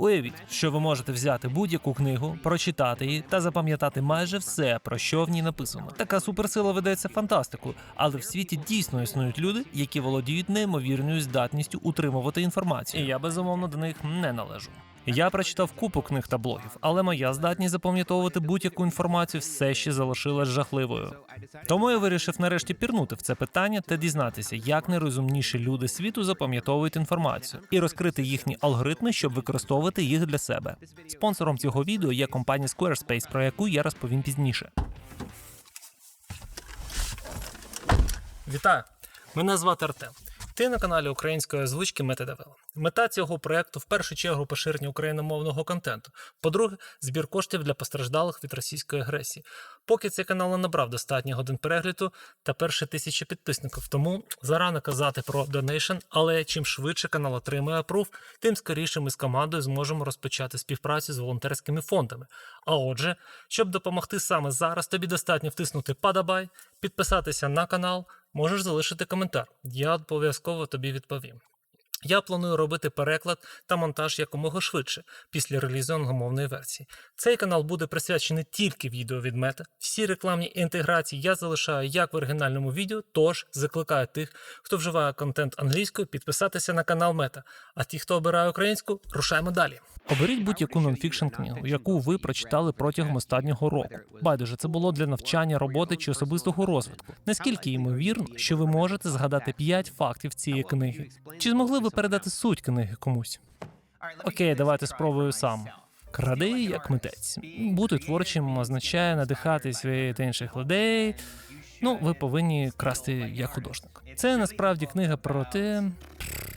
Уявіть, що ви можете взяти будь-яку книгу, прочитати її та запам'ятати майже все, про що в ній написано. Така суперсила видається фантастикою, але в світі дійсно існують люди, які володіють неймовірною здатністю утримувати інформацію. І я безумовно до них не належу. Я прочитав купу книг та блогів, але моя здатність запам'ятовувати будь-яку інформацію все ще залишилась жахливою. Тому я вирішив нарешті пірнути в це питання та дізнатися, як найрозумніші люди світу запам'ятовують інформацію і розкрити їхні алгоритми, щоб використовувати їх для себе. Спонсором цього відео є компанія Squarespace, про яку я розповім пізніше. Вітаю! Мене звати Артем. Ти на каналі української озвучки MetaDevel. Мета цього проекту в першу чергу поширення україномовного контенту. По-друге, збір коштів для постраждалих від російської агресії. Поки цей канал не набрав достатньо годин перегляду та перше тисячі підписників. Тому зарано казати про донейшн, але чим швидше канал отримує апрув, тим скоріше ми з командою зможемо розпочати співпрацю з волонтерськими фондами. А отже, щоб допомогти саме зараз, тобі достатньо втиснути подобай, підписатися на канал, можеш залишити коментар. Я обов'язково тобі відповім. Я планую робити переклад та монтаж якомога швидше після релізу англомовної версії. Цей канал буде присвячений тільки відео від мета. Всі рекламні інтеграції я залишаю як в оригінальному відео, тож закликаю тих, хто вживає контент англійською, підписатися на канал Мета. А ті, хто обирає українську, рушаємо далі. Оберіть будь-яку нонфікшн книгу, яку ви прочитали протягом останнього року. Байдуже, це було для навчання, роботи чи особистого розвитку. Наскільки ймовірно, що ви можете згадати 5 фактів цієї книги? Чи змогли ви передати суть книги комусь? Окей, давайте спробую сам. Кради як митець. Бути творчим означає надихатись від інших людей. Ну, ви повинні красти як художник. Це насправді книга про те.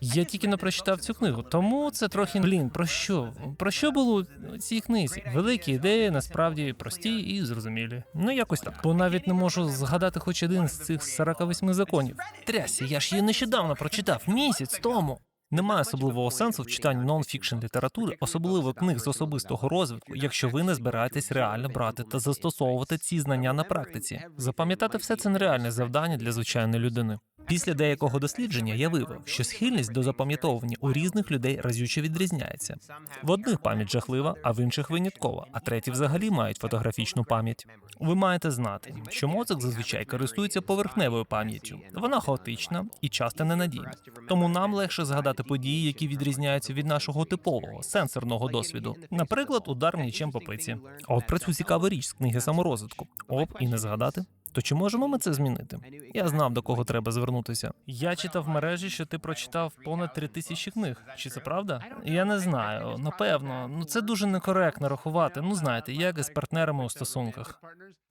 Я тільки не прочитав цю книгу, тому це трохи блін. Про що? Про що було у цій книзі? Великі ідеї насправді прості і зрозумілі. Ну якось так. Бо навіть не можу згадати хоч один з цих 48 законів. Трясся, я ж її нещодавно прочитав місяць тому. Немає особливого сенсу в читанні нон-фікшн літератури, особливо книг з особистого розвитку, якщо ви не збираєтесь реально брати та застосовувати ці знання на практиці. Запам'ятати все це нереальне завдання для звичайної людини. Після деякого дослідження я виявив, що схильність до запам'ятовування у різних людей разюче відрізняється. В одних пам'ять жахлива, а в інших виняткова, а треті взагалі мають фотографічну пам'ять. Ви маєте знати, що мозок зазвичай користується поверхневою пам'яттю. Вона хаотична і часто ненадійна. Тому нам легше згадати події, які відрізняються від нашого типового сенсорного досвіду. Наприклад, удар м'ячем по пиці. А от про цю цікаву річ з книги саморозвитку. Оп, і не згадати. То чи можемо ми це змінити? Я знав до кого треба звернутися. Я читав в мережі, що ти прочитав понад три тисячі книг. Чи це правда? Я не знаю. Напевно, ну це дуже некоректно рахувати. Ну знаєте, як із партнерами у стосунках.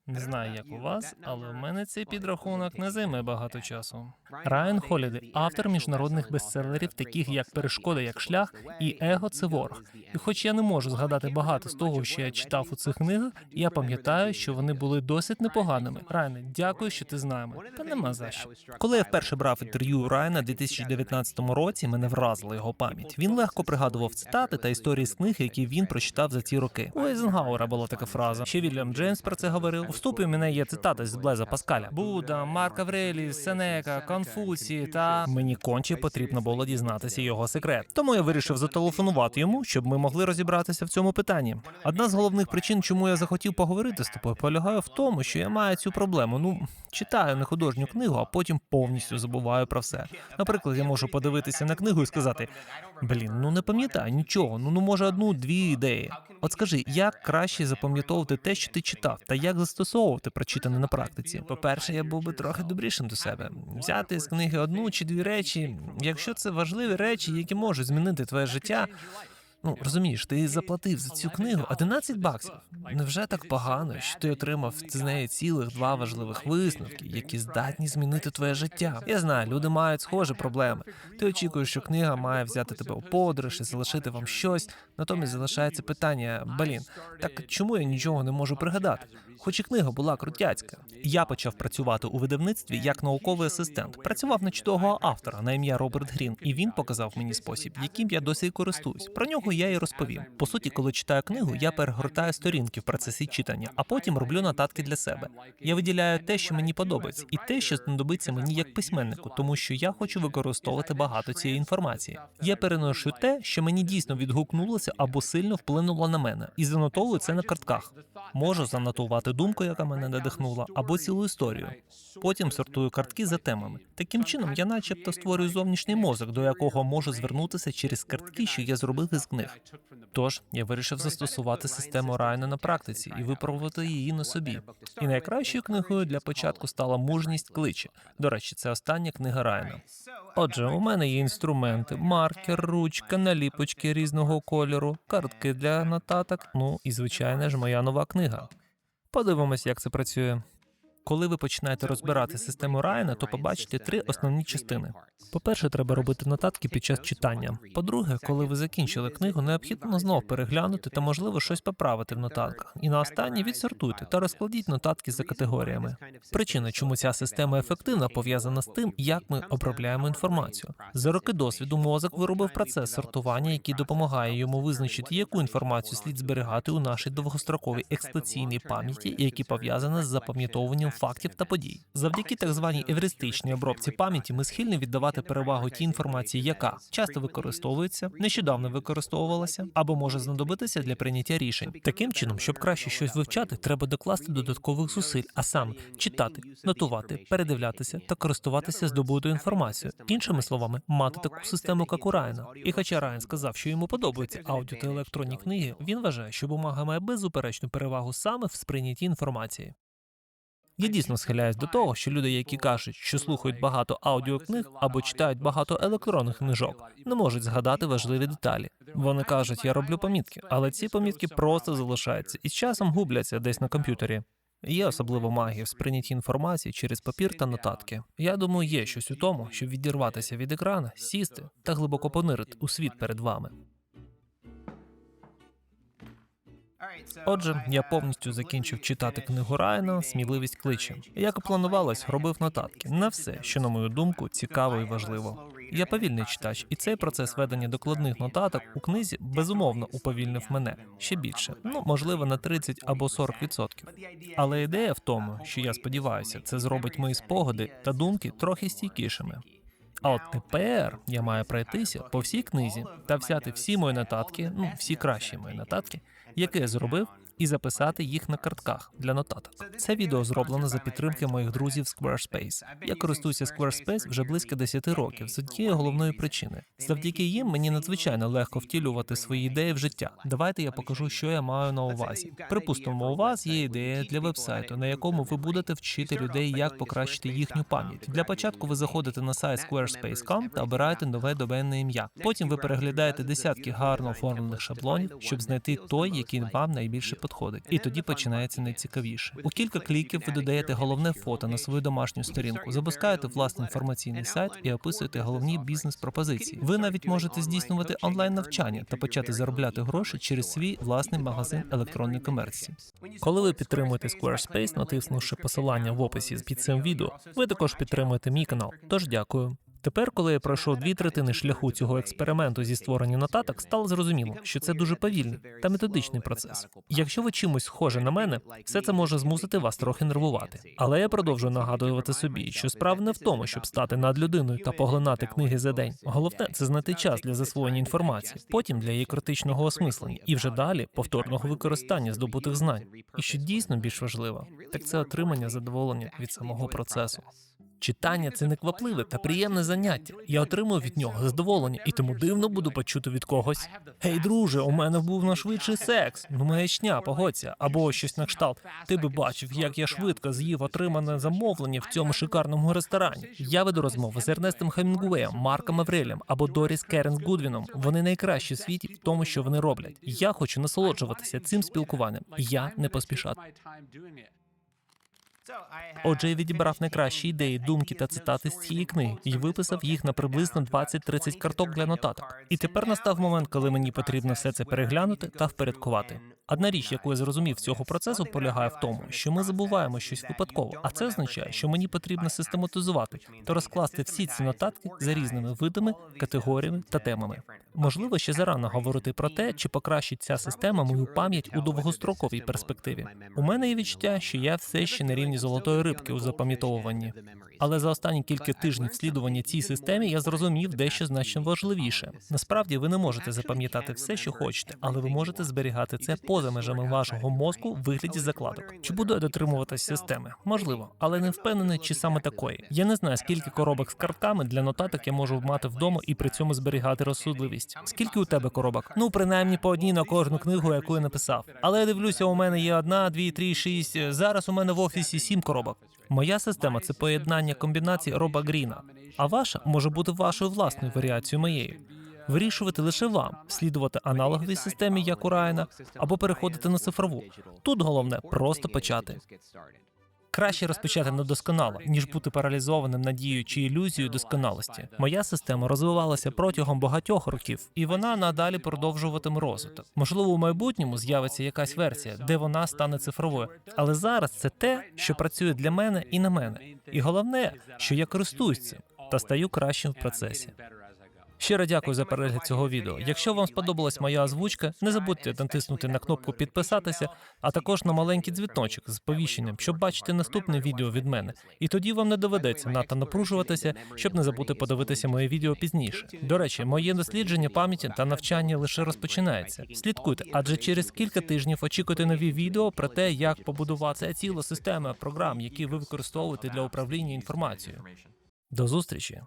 Не знаю, як у вас, але в мене цей підрахунок не займе багато часу. Райан Холіди, автор міжнародних бестселерів, таких як Перешкода як шлях і Его це ворог. І хоч я не можу згадати багато з того, що я читав у цих книгах, я пам'ятаю, що вони були досить непоганими. Райане, дякую, що ти з нами. Та нема за що. Коли я вперше брав інтерв'ю Райана у 2019 році, мене вразила його пам'ять. Він легко пригадував цитати та історії з книг, які він прочитав за ці роки. У Ейзенгауера була така фраза. Ще Вільям Джеймс про це говорив. Вступі мене є цитата з Блеза Паскаля: Будда, Марк Аврелій, Сенека, Конфуцій та мені конче потрібно було дізнатися його секрет. Тому я вирішив зателефонувати йому, щоб ми могли розібратися в цьому питанні. Одна з головних причин, чому я захотів поговорити з тобою, полягає в тому, що я маю цю проблему. Ну читаю не художню книгу, а потім повністю забуваю про все. Наприклад, я можу подивитися на книгу і сказати: блін, ну не пам'ятаю нічого. Ну ну може одну-дві ідеї. От скажи, як краще запам'ятовувати те, що ти читав, та як застосовувати прочитане на практиці? По-перше, я був би трохи добрішим до себе. Взяти з книги одну чи дві речі, якщо це важливі речі, які можуть змінити твоє життя. Ну розумієш, ти заплатив за цю книгу 11 баксів. Невже так погано, що ти отримав з неї цілих два важливих висновки, які здатні змінити твоє життя? Я знаю, люди мають схожі проблеми. Ти очікуєш, що книга має взяти тебе у подорож і залишити вам щось. Натомість залишається питання: блін, так чому я нічого не можу пригадати? Хоч і книга була крутяцька. Я почав працювати у видавництві як науковий асистент. Працював на чудового автора на ім'я Роберт Грін, і він показав мені спосіб, яким я досі користуюсь. Про нього книгу, я і розповім. По суті, коли читаю книгу, я перегортаю сторінки в процесі читання, а потім роблю нотатки для себе. Я виділяю те, що мені подобається, і те, що знадобиться мені як письменнику, тому що я хочу використовувати багато цієї інформації. Я переношу те, що мені дійсно відгукнулося або сильно вплинуло на мене, і занотовую це на картках. Можу занотувати думку, яка мене надихнула, або цілу історію. Потім сортую картки за темами. Таким чином, я начебто створюю зовнішній мозок, до якого можу звернутися через картки, що я зробив із книг. Тож я вирішив застосувати систему Райана на практиці і випробувати її на собі. І найкращою книгою для початку стала мужність кличе. До речі, це остання книга Райана. Отже, у мене є інструменти: маркер, ручка, наліпочки різного кольору, картки для нотаток. Ну і звичайно ж, моя нова книга. Подивимось, як це працює. Коли ви починаєте розбирати систему Райана, то побачите три основні частини. По-перше, треба робити нотатки під час читання. По-друге, коли ви закінчили книгу, необхідно знов переглянути та, можливо, щось поправити в нотатках. І на останнє відсортуйте та розкладіть нотатки за категоріями. Причина, чому ця система ефективна, пов'язана з тим, як ми обробляємо інформацію. За роки досвіду мозок виробив процес сортування, який допомагає йому визначити, яку інформацію слід зберігати у нашій довгостроковій експлуатаційній пам'яті, які пов'язані з запам'ятовуванням фактів та подій. Завдяки так званій евристичній обробці пам'яті ми схильні віддавати перевагу тій інформації, яка часто використовується, нещодавно використовувалася або може знадобитися для прийняття рішень. Таким чином, щоб краще щось вивчати, треба докласти додаткових зусиль, а саме читати, нотувати, передивлятися та користуватися здобутою інформацією. Іншими словами, мати таку систему, як у Райана. І хоча Райан сказав, що йому подобаються аудіо та електронні книги, він вважає, що бумага має беззаперечну перевагу саме в сприйнятті інформації. Я дійсно схиляюсь до того, що люди, які кажуть, що слухають багато аудіокниг або читають багато електронних книжок, не можуть згадати важливі деталі. Вони кажуть, я роблю помітки, але ці помітки просто залишаються і з часом губляться десь на комп'ютері. Є особливо магія в сприйнятті інформації через папір та нотатки. Я думаю, є щось у тому, щоб відірватися від екрана, сісти та глибоко понирити у світ перед вами. Отже, я повністю закінчив читати книгу Райана Сміливість кличе. Як і планувалось, робив нотатки на все, що, на мою думку, цікаво і важливо. Я повільний читач, і цей процес ведення докладних нотаток у книзі безумовно уповільнив мене ще більше. Ну можливо, на 30 або 40 відсотків. Але ідея в тому, що я сподіваюся, це зробить мої спогади та думки трохи стійкішими. А от тепер я маю пройтися по всій книзі та взяти всі мої нотатки, ну всі кращі мої нотатки, які я зробив, і записати їх на картках для нотаток. Це відео зроблено за підтримки моїх друзів Squarespace. Я користуюся Squarespace вже близько 10 років з однієї головної причини. Завдяки їм мені надзвичайно легко втілювати свої ідеї в життя. Давайте я покажу, що я маю на увазі. Припустимо, у вас є ідея для вебсайту, на якому ви будете вчити людей, як покращити їхню пам'ять. Для початку ви заходите на сайт Squarespace.com та обираєте нове доменне ім'я. Потім ви переглядаєте десятки гарно оформлених шаблонів, щоб знайти той, який вам найбільше підходить, і тоді починається найцікавіше. У кілька кліків ви додаєте головне фото на свою домашню сторінку, запускаєте власний інформаційний сайт і описуєте головні бізнес-пропозиції. Ви навіть можете здійснювати онлайн навчання та почати заробляти гроші через свій власний магазин електронної комерції. Коли ви підтримуєте Squarespace, натиснувши посилання в описі під цим відео, ви також підтримуєте мій канал. Тож дякую. Тепер, коли я пройшов дві третини шляху цього експерименту зі створення нотаток, стало зрозуміло, що це дуже повільний та методичний процес. Якщо ви чимось схоже на мене, все це може змусити вас трохи нервувати. Але я продовжую нагадувати собі, що справа не в тому, щоб стати над людиною та поглинати книги за день. Головне це знайти час для засвоєння інформації, потім для її критичного осмислення, і вже далі повторного використання здобутих знань. І що дійсно більш важливо, так це отримання задоволення від самого процесу. Читання це неквапливе та приємне заняття. Я отримую від нього задоволення, і тому дивно буду почути від когось. Гей, друже, у мене був на швидший секс. Ну маячня, погодься, або щось на кшталт. Ти би бачив, як я швидко з'їв отримане замовлення в цьому шикарному ресторані. Я веду розмови з Ернестом Хемінгуеєм, Марком Аврелем або Доріс Керен Гудвіном. Вони найкращі в світі в тому, що вони роблять. Я хочу насолоджуватися цим спілкуванням. Я не поспішати. Отже, я відібрав найкращі ідеї, думки та цитати з цієї книги і виписав їх на приблизно 20-30 карток для нотаток. І тепер настав момент, коли мені потрібно все це переглянути та впорядкувати. Одна річ, яку я зрозумів з цього процесу, полягає в тому, що ми забуваємо щось випадково, а це означає, що мені потрібно систематизувати та розкласти всі ці нотатки за різними видами, категоріями та темами. Можливо, ще зарано говорити про те, чи покращить ця система мою пам'ять у довгостроковій перспективі. У мене є відчуття, що я все ще на рівні золотої рибки у запам'ятовуванні. Але за останні кілька тижнів слідування цій системі я зрозумів дещо значно важливіше. Насправді ви не можете запам'ятати все, що хочете, але ви можете зберігати це поза межами вашого мозку в вигляді закладок. Чи буду я дотримуватись системи? Можливо, але не впевнений, чи саме такої. Я не знаю, скільки коробок з картками для нотаток я можу мати вдома і при цьому зберігати розсудливість. Скільки у тебе коробок? Ну, принаймні по одній на кожну книгу, яку я написав. Але я дивлюся, у мене є одна, дві, три, шість. Зараз у мене в офісі сім коробок. Моя система це поєднання комбінацій Роба Гріна, а ваша може бути вашою власною варіацією моєї. Вирішувати лише вам, слідувати аналоговій системі, як у Райана, або переходити на цифрову. Тут головне просто почати. Краще розпочати недосконало, ніж бути паралізованим надією чи ілюзією досконалості. Моя система розвивалася протягом багатьох років, і вона надалі продовжуватиме розвиток. Можливо, у майбутньому з'явиться якась версія, де вона стане цифровою. Але зараз це те, що працює для мене і на мене. І головне, що я користуюсь цим та стаю кращим в процесі. Щиро дякую за перегляд цього відео. Якщо вам сподобалась моя озвучка, не забудьте натиснути на кнопку підписатися, а також на маленький дзвіночок з сповіщенням, щоб бачити наступне відео від мене. І тоді вам не доведеться надто напружуватися, щоб не забути подивитися моє відео пізніше. До речі, моє дослідження пам'яті та навчання лише розпочинається. Слідкуйте, адже через кілька тижнів очікуйте нові відео про те, як побудувати ціла система програм, які ви використовуєте для управління інформацією. До зустрічі!